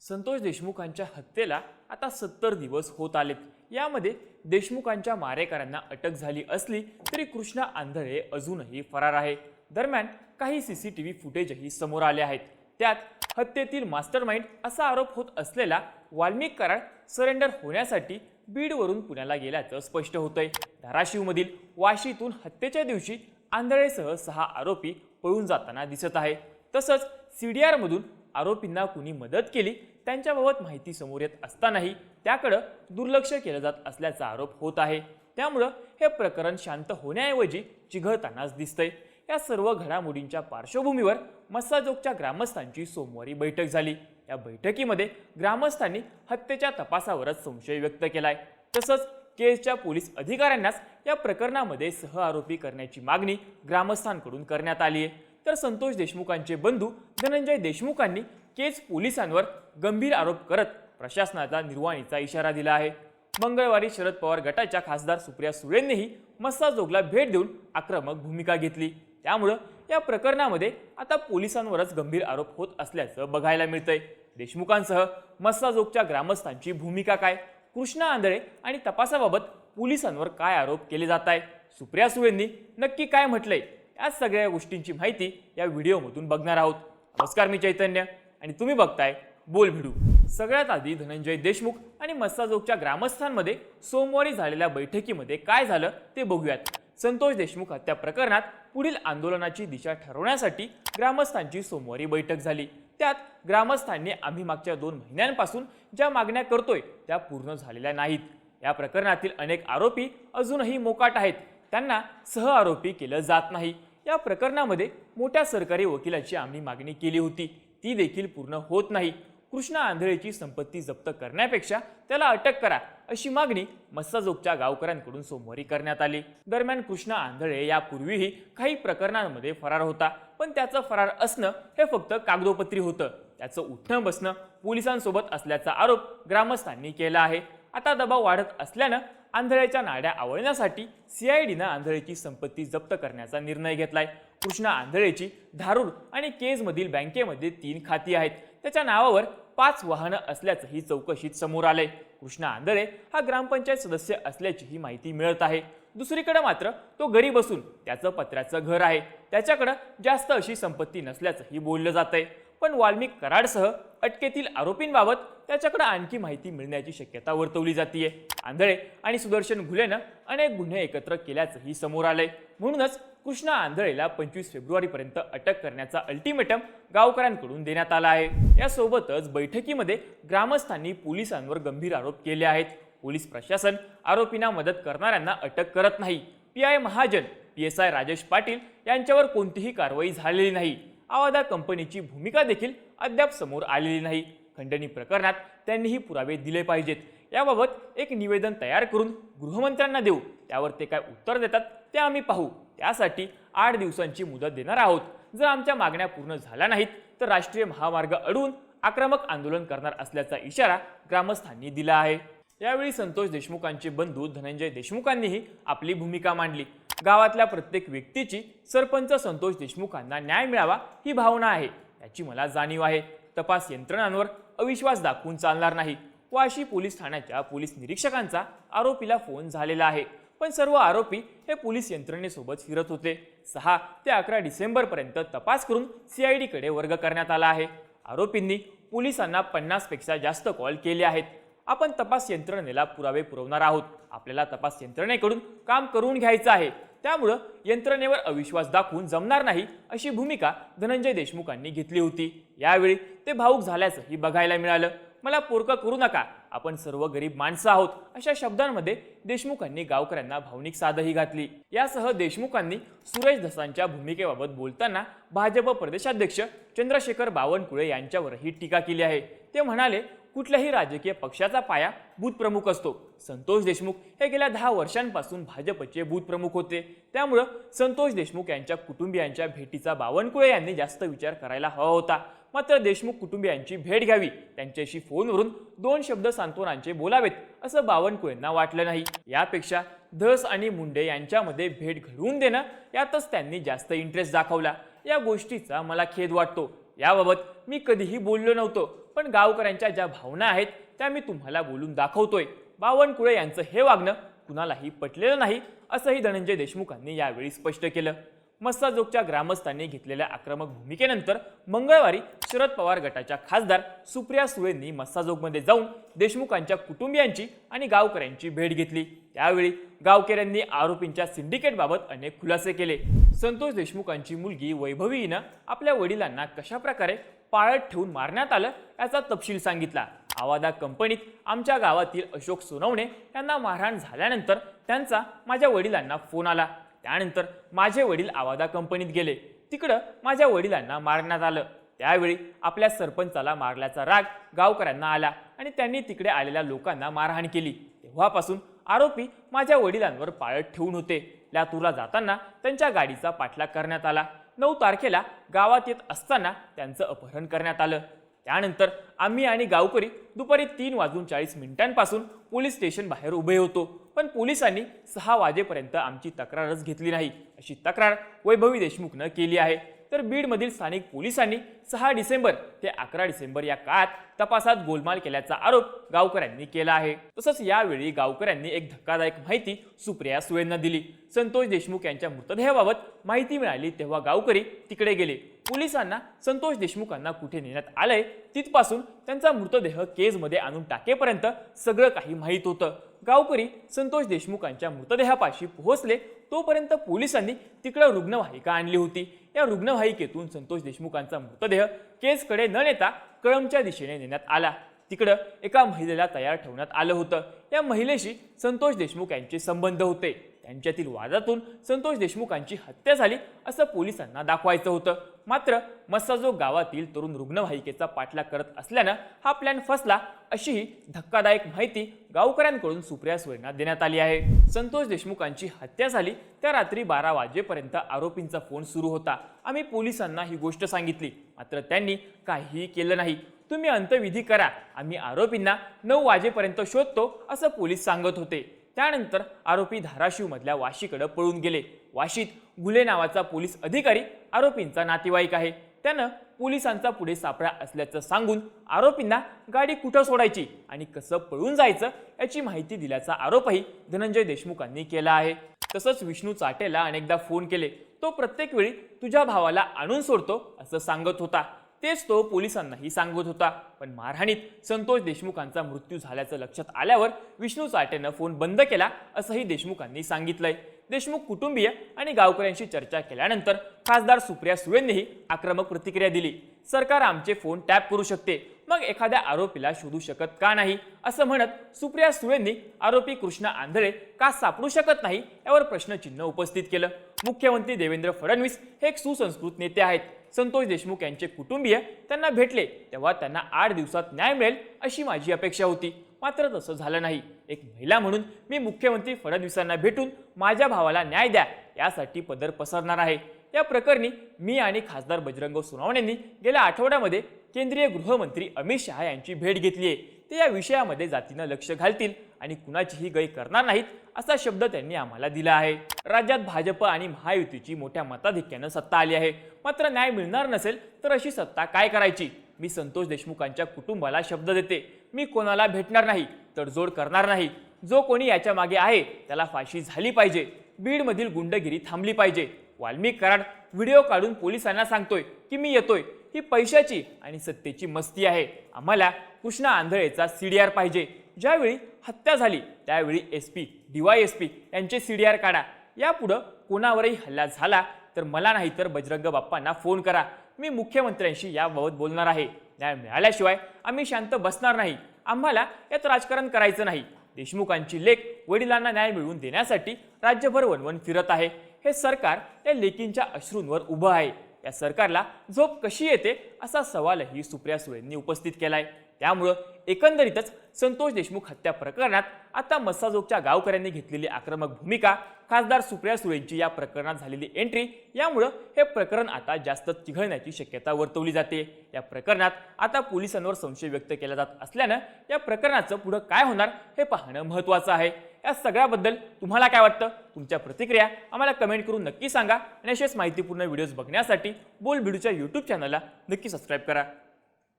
संतोष देशमुखांच्या हत्येला आता सत्तर दिवस होत आलेत. यामध्ये देशमुखांच्या मारेकऱ्यांना अटक झाली असली तरी कृष्णा आंधळे अजूनही फरार आहे. दरम्यान काही सी सी टी व्ही फुटेजही समोर आले आहेत. त्यात हत्येतील मास्टरमाइंड असा आरोप होत असलेला वाल्मिक कराड सरेंडर होण्यासाठी बीडवरून पुण्याला गेल्याचं स्पष्ट होतंय. धाराशिवमधील वाशीतून हत्येच्या दिवशी आंधळेसह सहा आरोपी पळून जाताना दिसत आहे. तसंच सी डी आरमधून आरोपींना कुणी मदत केली त्यांच्याबाबत माहिती समोर येत असतानाही त्याकडं दुर्लक्ष केलं जात असल्याचा आरोप होत आहे. त्यामुळं हे प्रकरण शांत होण्याऐवजी चिघळतानाच दिसतंय. या सर्व घडामोडींच्या पार्श्वभूमीवर मस्साजोगच्या ग्रामस्थांची सोमवारी बैठक झाली. या बैठकीमध्ये ग्रामस्थांनी हत्येच्या तपासावरच संशय व्यक्त केलाय. तसंच केसच्या पोलीस अधिकाऱ्यांनाच या प्रकरणामध्ये सहआरोपी करण्याची मागणी ग्रामस्थांकडून करण्यात आली आहे तर संतोष देशमुखांचे बंधू धनंजय देशमुखांनी केज पोलिसांवर गंभीर आरोप करत प्रशासनाचा निर्वाणीचा इशारा दिला आहे. मंगळवारी शरद पवार गटाच्या खासदार सुप्रिया सुळेंनीही मस्साजोगला भेट देऊन आक्रमक भूमिका घेतली. त्यामुळं या प्रकरणामध्ये आता पोलिसांवरच गंभीर आरोप होत असल्याचं बघायला मिळतंय. देशमुखांसह मस्साजोगच्या ग्रामस्थांची भूमिका काय? कृष्णा आंधळे आणि तपासाबाबत पोलिसांवर काय आरोप केले जात आहे सुप्रिया सुळेंनी नक्की काय म्हटलंय? या सगळ्या गोष्टींची माहिती या व्हिडिओमधून बघणार आहोत. नमस्कार मी चैतन्य आणि तुम्ही बघताय बोल भिडू. सगळ्यात आधी धनंजय देशमुख आणि मस्साजोगच्या ग्रामस्थांमध्ये सोमवारी झालेल्या बैठकीमध्ये काय झालं ते बघूयात. संतोष देशमुख हत्या प्रकरणात पुढील आंदोलनाची दिशा ठरवण्यासाठी ग्रामस्थांची सोमवारी बैठक झाली. त्यात ग्रामस्थांनी आम्ही मागच्या दोन महिन्यांपासून ज्या मागण्या करतोय त्या पूर्ण झालेल्या नाहीत. या प्रकरणातील अनेक आरोपी अजूनही मोकाट आहेत. त्यांना सह आरोपी केलं जात नाही. या प्रकरणामध्ये मोठ्या सरकारी वकिलाची आम्ही मागणी केली होती. ती देखील पूर्ण होत नाही. कृष्णा आंधळेची संपत्ती जप्त करण्यापेक्षा त्याला अटक करा अशी मागणी मस्साजोगच्या गावकऱ्यांकडून सोमवारी करण्यात आली. दरम्यान कृष्णा आंधळे यापूर्वीही काही प्रकरणांमध्ये फरार होता. पण त्याचं फरार असणं हे फक्त कागदोपत्री होतं. त्याचं उठणं बसणं पोलिसांसोबत असल्याचा आरोप ग्रामस्थांनी केला आहे. आता दबाव वाढत असल्यानं आंधळेच्या नाड्या आवळण्यासाठी सीआयडीनं आंधळेची संपत्ती जप्त करण्याचा निर्णय घेतलाय. कृष्णा आंधळेची धारूर आणि केजमधील बँकेमध्ये तीन खाती आहेत. त्याच्या नावावर पाच वाहनं असल्याचंही चौकशीत समोर आलंय. कृष्णा आंधळे हा ग्रामपंचायत सदस्य असल्याचीही माहिती मिळत आहे. दुसरीकडे मात्र तो गरीब असून त्याचं पत्र्याचं घर आहे. त्याच्याकडं जास्त अशी संपत्ती नसल्याचंही बोललं जात आहे पण वाल्मिक कराडसह अटकेतील आरोपींबाबत त्याच्याकडे आणखी माहिती मिळण्याची शक्यता वर्तवली जाते आंधळे आणि सुदर्शन घुलेनं अनेक गुन्हे एकत्र केल्याचंही समोर आलंय. म्हणूनच कृष्णा आंधळेला पंचवीस फेब्रुवारीपर्यंत अटक करण्याचा अल्टिमेटम गावकऱ्यांकडून देण्यात आला आहे. यासोबतच बैठकीमध्ये ग्रामस्थांनी पोलिसांवर गंभीर आरोप केले आहेत. पोलीस प्रशासन आरोपींना मदत करणाऱ्यांना अटक करत नाही. P I Mahajan P S I Rajesh Patil यांच्यावर कोणतीही कारवाई झालेली नाही. आवादा कंपनीची भूमिका देखील अद्याप समोर आलेली नाही. खंडणी प्रकरणात त्यांनीही पुरावे दिले पाहिजेत. याबाबत एक निवेदन तयार करून गृहमंत्र्यांना देऊ. त्यावर ते काय उत्तर देतात ते आम्ही पाहू. त्यासाठी आठ दिवसांची मुदत देणार आहोत. जर आमच्या मागण्या पूर्ण झाल्या नाहीत तर राष्ट्रीय महामार्ग अडवून आक्रमक आंदोलन करणार असल्याचा इशारा ग्रामस्थांनी दिला आहे. यावेळी संतोष देशमुखांचे बंधू धनंजय देशमुखांनीही आपली भूमिका मांडली. गावातल्या प्रत्येक व्यक्तीची सरपंच संतोष देशमुखांना न्याय मिळावा ही भावना आहे. याची मला जाणीव आहे. तपास यंत्रणांवर अविश्वास दाखवून चालणार नाही. वाशी पोलीस ठाण्याच्या पोलीस निरीक्षकांचा आरोपीला फोन झालेला आहे. पण सर्व आरोपी हे पोलीस यंत्रणेसोबत फिरत होते. सहा ते अकरा डिसेंबरपर्यंत तपास करून सीआयडीकडे वर्ग करण्यात आला आहे. आरोपींनी पोलिसांना पन्नासपेक्षा जास्त कॉल केले आहेत. आपण तपास यंत्रणेला पुरावे पुरवणार आहोत. आपल्याला तपास यंत्रणेकडून काम करून घ्यायचं आहे. त्यामुळं यंत्रणेवर अविश्वास दाखवून जमणार नाही अशी भूमिका धनंजय देशमुखांनी घेतली होती. यावेळी ते भाऊक झाल्याचंही बघायला मिळालं. मला पोरकं करू नका. आपण सर्व गरीब माणसं आहोत. अशा शब्दांमध्ये देशमुखांनी गावकऱ्यांना भावनिक साधही घातली. यासह देशमुखांनी सुरेश धसांच्या भूमिकेबाबत बोलताना भाजप प्रदेशाध्यक्ष चंद्रशेखर बावनकुळे यांच्यावरही टीका केली आहे. ते म्हणाले कुठल्याही राजकीय पक्षाचा पाया बूथप्रमुख असतो. संतोष देशमुख हे गेल्या दहा वर्षांपासून भाजपचे बूथप्रमुख होते. त्यामुळं संतोष देशमुख यांच्या कुटुंबियांच्या भेटीचा बावनकुळे यांनी जास्त विचार करायला हवा होता. मात्र देशमुख कुटुंबियांची भेट घ्यावी त्यांच्याशी फोनवरून दोन शब्द सांत्वनांचे बोलावेत असं बावनकुळेंना वाटलं नाही. यापेक्षा धस आणि मुंडे यांच्यामध्ये भेट घडवून देणं यातच त्यांनी जास्त इंटरेस्ट दाखवला. या गोष्टीचा मला खेद वाटतो. याबाबत मी कधीही बोललो नव्हतो पण गावकऱ्यांच्या ज्या भावना आहेत त्या मी तुम्हाला बोलून दाखवतोय. बावनकुळे यांचं हे वागणं कुणालाही पटलेलं नाही असंही धनंजय देशमुखांनी यावेळी स्पष्ट केलं. मस्साजोगच्या ग्रामस्थांनी घेतलेल्या आक्रमक भूमिकेनंतर मंगळवारी शरद पवार गटाच्या खासदार सुप्रिया सुळेंनी मस्साजोगमध्ये जाऊन देशमुखांच्या कुटुंबियांची आणि गावकऱ्यांची भेट घेतली. त्यावेळी गावकऱ्यांनी आरोपींच्या सिंडिकेटबाबत अनेक खुलासे केले. संतोष देशमुखांची मुलगी वैभवी हिनं आपल्या वडिलांना कशाप्रकारे पाळत ठेवून मारण्यात आलं याचा तपशील सांगितला. आवादा कंपनीत आमच्या गावातील अशोक सोनवणे यांना मारहाण झाल्यानंतर त्यांचा माझ्या वडिलांना फोन आला. त्यानंतर माझे वडील आवादा कंपनीत गेले. तिकडं माझ्या वडिलांना मारण्यात आलं. त्यावेळी आपल्या सरपंचाला मारल्याचा राग गावकऱ्यांना आला आणि त्यांनी तिकडे आलेल्या लोकांना मारहाण केली. तेव्हापासून आरोपी माझ्या वडिलांवर पाळत ठेवून होते. लातूरला जाताना त्यांच्या गाडीचा पाठलाग करण्यात आला. नऊ तारखेला गावात येत असताना त्यांचं अपहरण करण्यात आलं. त्यानंतर आम्ही आणि गावकरी दुपारी तीन वाजून चाळीस मिनिटांपासून पोलीस स्टेशन बाहेर उभे होतो. पण पोलिसांनी सहा वाजेपर्यंत आमची तक्रारच घेतली नाही. अशी तक्रार वैभवी देशमुखनं केली आहे. तर बीडमधील स्थानिक पोलिसांनी सहा डिसेंबर ते अकरा डिसेंबर या काळात तपासात गोलमाल केल्याचा आरोप गावकऱ्यांनी केला आहे. तसंच यावेळी गावकऱ्यांनी एक धक्कादायक माहिती सुप्रिया सुळेंना दिली. संतोष देशमुख यांच्या मृतदेहाबाबत माहिती मिळाली तेव्हा गावकरी तिकडे गेले. पोलिसांना संतोष देशमुखांना कुठे नेण्यात आलंय तिथपासून त्यांचा मृतदेह केजमध्ये आणून टाकेपर्यंत सगळं काही माहीत होतं. गावकरी संतोष देशमुखांच्या मृतदेहापाशी पोहोचले तोपर्यंत पोलिसांनी तिकडं रुग्णवाहिका आणली होती. या रुग्णवाहिकेतून संतोष देशमुखांचा मृतदेह केजकडे न नेता कळमच्या दिशेने नेण्यात आला. तिकडं एका महिलेला तयार ठेवण्यात आलं होतं. या महिलेशी संतोष देशमुख यांचे संबंध होते. त्यांच्यातील वादातून संतोष देशमुखांची हत्या झाली असं पोलिसांना दाखवायचं होतं. मात्र मसाजो गावातील तरुण रुग्णवाहिकेचा पाठलाग करत असल्यानं हा प्लॅन फसला अशीही धक्कादायक माहिती गावकऱ्यांकडून सुप्रिया सुरेंना देण्यात आली आहे. संतोष देशमुखांची हत्या झाली त्या रात्री बारा वाजेपर्यंत आरोपींचा फोन सुरू होता. आम्ही पोलिसांना ही गोष्ट सांगितली मात्र त्यांनी काहीही केलं नाही. तुम्ही अंतविधी करा आम्ही आरोपींना नऊ वाजेपर्यंत शोधतो असं पोलीस सांगत होते. त्यानंतर आरोपी धाराशिवमधल्या वाशीकडे पळून गेले. वाशीत गुले नावाचा पोलीस अधिकारी आरोपींचा नातेवाईक आहे. त्यानं पोलिसांचा पुढे सापळा असल्याचं सांगून आरोपींना गाडी कुठं सोडायची आणि कसं पळून जायचं याची माहिती दिल्याचा आरोपही धनंजय देशमुखांनी केला आहे. तसंच विष्णू चाटेला अनेकदा फोन केले. तो प्रत्येक वेळी तुझ्या भावाला आणून सोडतो असं सांगत होता. तेच तो पोलिसांनाही सांगत होता. पण मारहाणीत संतोष देशमुखांचा मृत्यू झाल्याचं लक्षात आल्यावर विष्णू चाटेनं फोन बंद केला असंही देशमुखांनी सांगितलंय. देशमुख कुटुंबीय आणि गावकऱ्यांशी चर्चा केल्यानंतर खासदार सुप्रिया सुळेंनीही आक्रमक प्रतिक्रिया दिली. सरकार आमचे फोन टॅप करू शकते. मग एखाद्या आरोपीला शोधू शकत का नाही? असं म्हणत सुप्रिया सुळेंनी आरोपी कृष्णा आंधळे का सापडू शकत नाही यावर प्रश्नचिन्ह उपस्थित केलं. मुख्यमंत्री देवेंद्र फडणवीस हे एक सुसंस्कृत नेते आहेत. संतोष देशमुख यांचे कुटुंबीय त्यांना भेटले तेव्हा त्यांना आठ दिवसात न्याय मिळेल अशी माझी अपेक्षा होती. मात्र तसं झालं नाही. एक महिला म्हणून मी मुख्यमंत्री फडणवीसांना भेटून माझ्या भावाला न्याय द्या यासाठी पदर पसरणार आहे. या प्रकरणी मी आणि खासदार बजरंग सोनवणेंनी गेल्या आठवड्यामध्ये केंद्रीय गृहमंत्री अमित शहा यांची भेट घेतली आहे. ते या विषयामध्ये जातीनं लक्ष घालतील आणि कुणाचीही गय करणार नाहीत असा शब्द त्यांनी आम्हाला दिला आहे. राज्यात भाजप आणि महायुतीची मोठ्या मताधिक्यानं सत्ता आली आहे. मात्र न्याय मिळणार नसेल तर अशी सत्ता काय करायची? मी संतोष देशमुखांच्या कुटुंबाला शब्द देते. मी कोणाला भेटणार नाही तडजोड करणार नाही. जो कोणी याच्या मागे आहे त्याला फाशी झाली पाहिजे. बीडमधील गुंडगिरी थांबली पाहिजे. वाल्मिक कराड व्हिडिओ काढून पोलिसांना सांगतोय की मी येतोय. ही पैशाची आणि सत्तेची मस्ती आहे. आम्हाला कृष्णा आंधळेचा सी डी आर पाहिजे. ज्यावेळी हत्या झाली त्यावेळी S P DY S P यांचे सी डी आर काढा. यापुढं कोणावरही हल्ला झाला तर मला नाही तर बजरंग बाप्पांना फोन करा. मी मुख्यमंत्र्यांशी याबाबत बोलणार आहे. न्याय मिळाल्याशिवाय आम्ही शांत बसणार नाही. आम्हाला यात राजकारण करायचं नाही. देशमुखांची लेख वडिलांना न्याय मिळवून देण्यासाठी राज्यभर वणवण फिरत आहे. हे सरकार त्या लेकींच्या अश्रूंवर उभं आहे. या सरकारला झोप कशी येते असा सवालही सुप्रिया सुळेंनी उपस्थित केलाय. त्यामुळं एकंदरीतच संतोष देशमुख हत्या प्रकरणात आता मस्साजोगच्या गावकऱ्यांनी घेतलेली आक्रमक भूमिका खासदार सुप्रिया सुळेंची या प्रकरणात झालेली एंट्री यामुळं हे प्रकरण आता जास्त चिघळण्याची शक्यता वर्तवली जाते. या प्रकरणात आता पोलिसांवर संशय व्यक्त केला जात असल्यानं या प्रकरणाचं पुढं काय होणार हे पाहणं महत्त्वाचं आहे. या सगळ्याबद्दल तुम्हाला काय वाटतं? तुमच्या प्रतिक्रिया आम्हाला कमेंट करून नक्की सांगा. आणि असेच माहितीपूर्ण व्हिडिओज बघण्यासाठी बोल बिडूच्या यूट्यूब चॅनलला नक्की सबस्क्राईब करा.